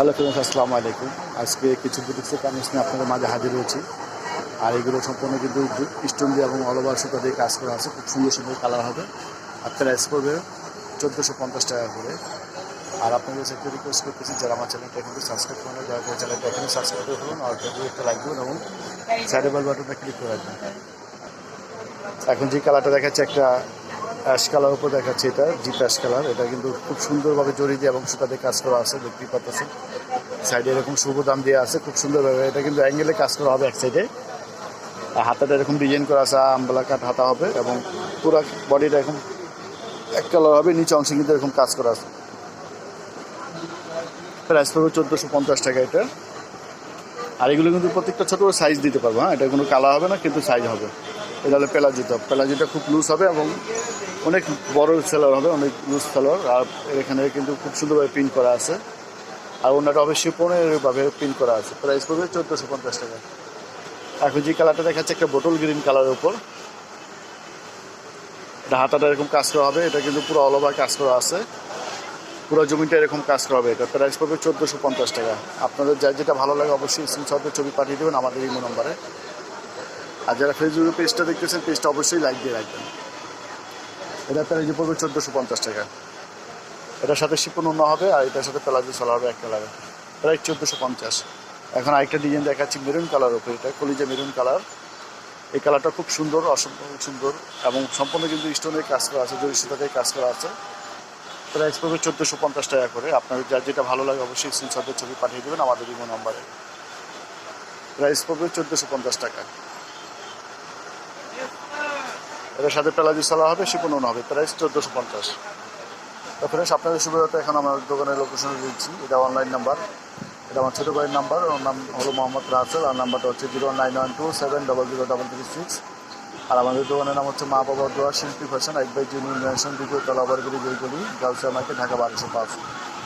Hello friends আসসালামু আলাইকুম। আজকে কিছু বুটিক্সের নিয়ে আপনাদের মাঝে হাজির হয়েছি। আর এগুলো সম্পূর্ণ কিন্তু স্টোন দিয়ে এবং অল ওভার সুতা দিয়ে কাজ করা আছে। খুব সুন্দর সুন্দর কালার হবে। আর প্রাইস পড়বে চোদ্দোশো পঞ্চাশ টাকা করে। আর আপনাদের কাছে একটা রিকোয়েস্ট করতেছি, যারা আমার চ্যানেলটা কিন্তু সাবস্ক্রাইব করেন দয়া করে চ্যানেলটা এখানে সাবস্ক্রাইব করে ফেলুন। আর ফেসবুক একটা লাইক দেবেন এবং সাইডে বেল বাটনটা ক্লিক করে রাখবেন। এখন যে কালারটা দেখাচ্ছে, একটা অ্যাশ কালার উপর দেখাচ্ছে এটা জিপ অ্যাশ কালার। এটা কিন্তু খুব সুন্দরভাবে জড়ি দিয়ে এবং সুতাতে কাজ করা আছে, দেখতেই পাচ্ছেন সাইডে এরকম শুভ দাম দিয়ে আছে, খুব সুন্দরভাবে। এটা কিন্তু অ্যাঙ্গেলে কাজ করা হবে এক সাইডে আর হাতাটা এরকম ডিজাইন করা আছে, আমবালা কাট হাতা হবে এবং পুরো বডিটা এরকম এক কালার হবে, নিচে অংশে কিন্তু এরকম কাজ করা আছে। প্রাইস পড়বে চোদ্দোশো পঞ্চাশ টাকা এটা। আর এগুলো কিন্তু প্রত্যেকটা ছোটো সাইজ দিতে পারব হ্যাঁ? এটা কোনো কালার হবে না, কিন্তু সাইজ হবে। এটা হলো পেলাজিটা পেলাজিটা খুব লুজ হবে এবং অনেক বড় সেলার হবে, অনেক লুজ সেলার। আর এখানে কিন্তু খুব সুন্দরভাবে প্রিন্ট করা আছে। আর অন্যটা হবে শিপনেরভাবে প্রিন্ট করা আছে। প্রাইস পড়বে চোদ্দোশো পঞ্চাশ টাকা। এখন যে কালারটা দেখাচ্ছে, একটা বোটল গ্রিন কালারের উপর। এটা হাতাটা এরকম কাজ করা হবে, এটা কিন্তু পুরো অল ওভার কাজ করা আছে। পুরো জমিটা এরকম কাজ করা হবে এটা। প্রাইস পড়বে চোদ্দোশো পঞ্চাশ টাকা। আপনাদের যা যেটা ভালো লাগে অবশ্যই স্ক্রিনশটের ছবি পাঠিয়ে দেবেন আমাদের ইমো নম্বরে আর যারা ফেসবুকে পেজটা দেখতেছেন পেজটা অবশ্যই লাইক দিয়ে রাখবেন। এটা প্রাইস পড়বে চোদ্দোশো পঞ্চাশ টাকা। এটার সাথে শিপন অন্য হবে আর এটার সাথে প্লাজো চলা হবে এক কালারে প্রায় চোদ্দোশো পঞ্চাশ। এখন আরেকটা ডিজাইন দেখাচ্ছি মেরুন কালার ওপরে এটা কলিজা মেরুন কালার এই কালারটা খুব সুন্দর অসম্পূর্ণ সুন্দর এবং সম্পূর্ণ কিন্তু স্টোনের কাজ করা আছে জরি সুতাতে কাজ করা আছে। প্রাইস পড়বে চোদ্দোশো পঞ্চাশ টাকা করে। আপনার যার যেটা ভালো লাগে অবশ্যই স্ক্রিনশটের ছবি পাঠিয়ে দেবেন আমাদের ইমো নম্বরে প্রাইস পড়বে চোদ্দোশো পঞ্চাশ টাকা। এটার সাথে পেলাজি সালা হবে, শিপন হবে, প্রাইস চোদ্দোশো পঞ্চাশ। তো ফ্রেন্ডস আপনাদের সুবিধাতে এখন আমার দোকানের লোকেশনে দিচ্ছি। এটা অনলাইন নাম্বার এটা আমার ছোটো ভাইয়ের নাম্বার ওর নাম হলো মোহাম্মদ রাসেল, আর নাম্বারটা হচ্ছে zero nine one two seven double zero double three six আর আমাদের দোকানের নাম হচ্ছে মা বাবা দোয়া, শিল্পী ফ্যাশন, এক বাই জিনিয়র ম্যানশন দ্বিতীয় তলাবারগুলি যেগুলি গার্লস মার্কেট, ঢাকা বারোশো পাঁচ।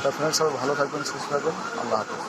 তো ফ্রেন্ডস সবাই ভালো থাকবেন, সুস্থ থাকবেন, আল্লাহ হাফিজ।